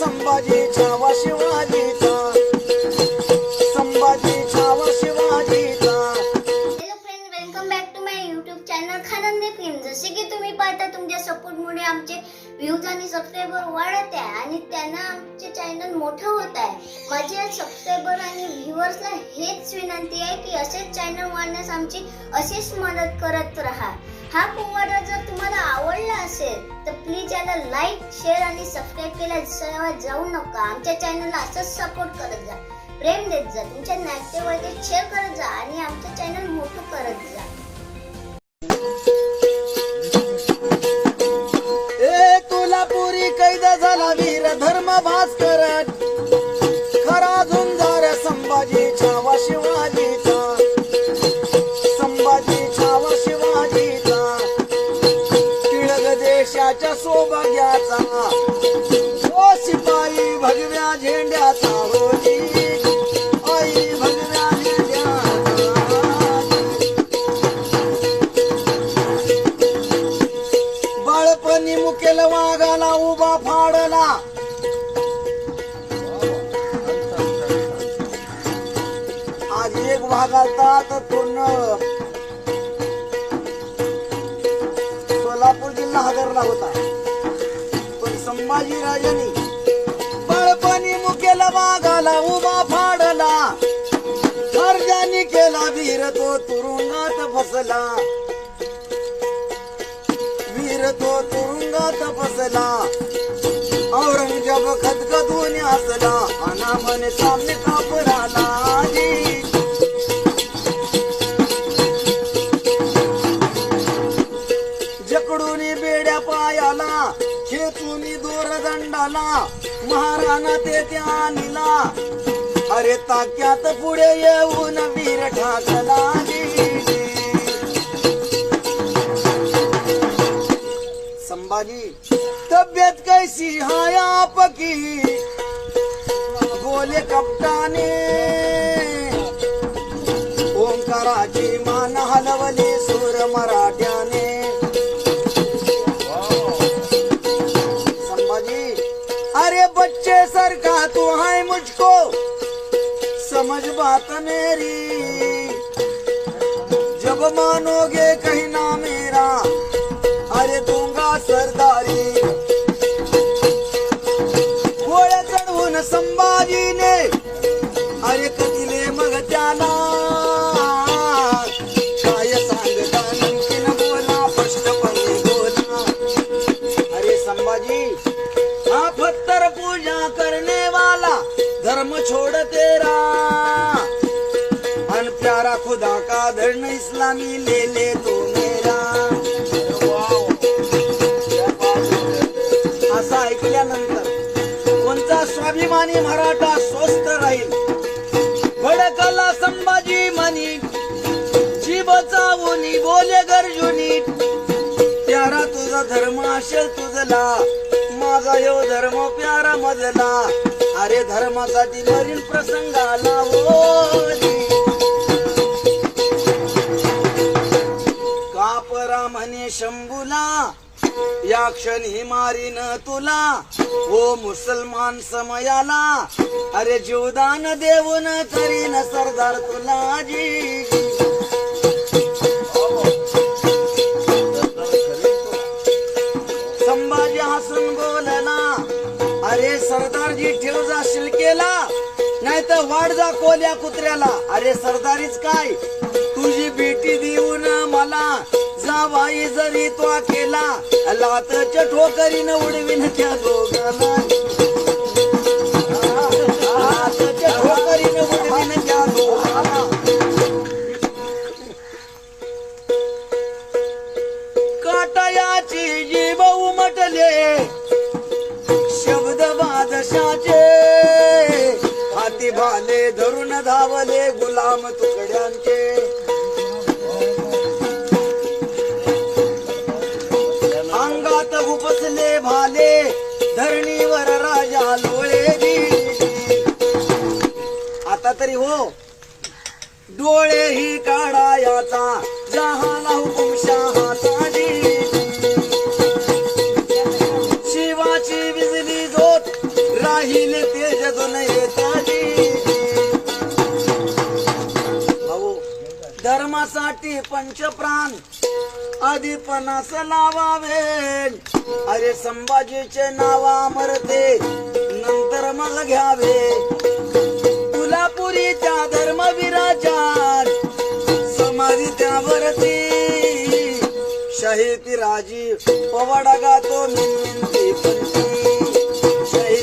संभाजी छावा शिवाजीचा तुम्ही पाहता तुमच्या सपोर्टमुळे आमचे व्ह्यूज आणि सबस्क्रायबर वाढत आहे आणि त्यांना आमचे चॅनल मोठं होत आहे. माझ्या सबस्क्रायबर आणि व्ह्युअर्सला हेच विनंती आहे की असेच चॅनल वाढण्यास आमची अशीच मदत करत राहा. हा पोवाडा जर तुम्हाला आवडला असेल तर प्लीज याला लाईक शेअर आणि सबस्क्राईब केल्या जाऊ नका. आमच्या चॅनलला असंच सपोर्ट करत जा. प्रेम देत जा. तुमच्या नातेवाईक शेअर करत जा आणि आमचं चॅनल मोठं करत जा. पुरी कैद झाला वीर धर्म भास्कर. खरा झुंजार संभाजी छावा शिवाजीचा. संभाजी छावा शिवाजीचा. टिळक देशाच्या सौभाग्याचा. आज पूर्ण सोलापूर जिल्हा हादरला होता. पण संभाजी राजांनी मुकेला मुकेल वाघाला उभा फाडला. सर्जानी केला वीर तो तुरुंगात फसला. वीर तो तुरुंगात फसला. औरंगजेब खदखदून हसला. अनामन सामने दोरदंडाला महाराणा ते त्या अरे ताक्यात पुढे येऊन वीर ठाकला संभाजी तब्येत कैसी हाय आपकी? बोले कप्ताने ओंकाराची मान हलवली सूर मराठ्या मुझको समझ बात मेरी। जब मानोगे कहीं ना मेरा अन प्यारा खुदा का धर्म इस्लामी ले ले तो मेरा. असं ऐकल्यानंतर कोणता स्वाभिमानी मराठा स्वस्थ राहील? भडकला संभाजी मनी जीव चावूनी बोले गरजुनी. प्यारा तुझा धर्म असेल तुझला माझा यो धर्म प्यारा मजला. अरे धर्मासाठी मरीन प्रसंगाला ओली हो, शंभूला या क्षणी मारीन तुला. ओ मुसलमान समयाला अरे जीवदान देऊन करीन सरदार तुला जी संभाजी हसून बोलला अरे सरदारजी ठेव जाशील केला नाही तर वाढ जा कोल्या कुत्र्याला. अरे सरदारीच काय तुझी बेटी देऊन मला बाई जरी तो केला लातच्या ठोकरीनं उडवीन त्या दोघाला. लातच्या ठोकरीनं त्या दोघाला. जीव उमटले शब्द बादशाचे. हाती भाले धरून धावले गुलाम तुकड्यांचे. उपसले भाले धरणीवर राजा लोळे आता तरी हो. डोळे ही काढायाचा जहाला हुकुम शहाचा शिवाची बिजली जोत राहील तेज दोन येताजी भाऊ धर्मासाठी पंचप्राण आधीपणास लावावे. अरे संभाजीचे नाव अमरते नंतर मला घ्यावे. तुलापुरीच्या धर्मवीराच्या समाधी त्यावरती. शहीद राजी पवाडा गातो निंदी शाही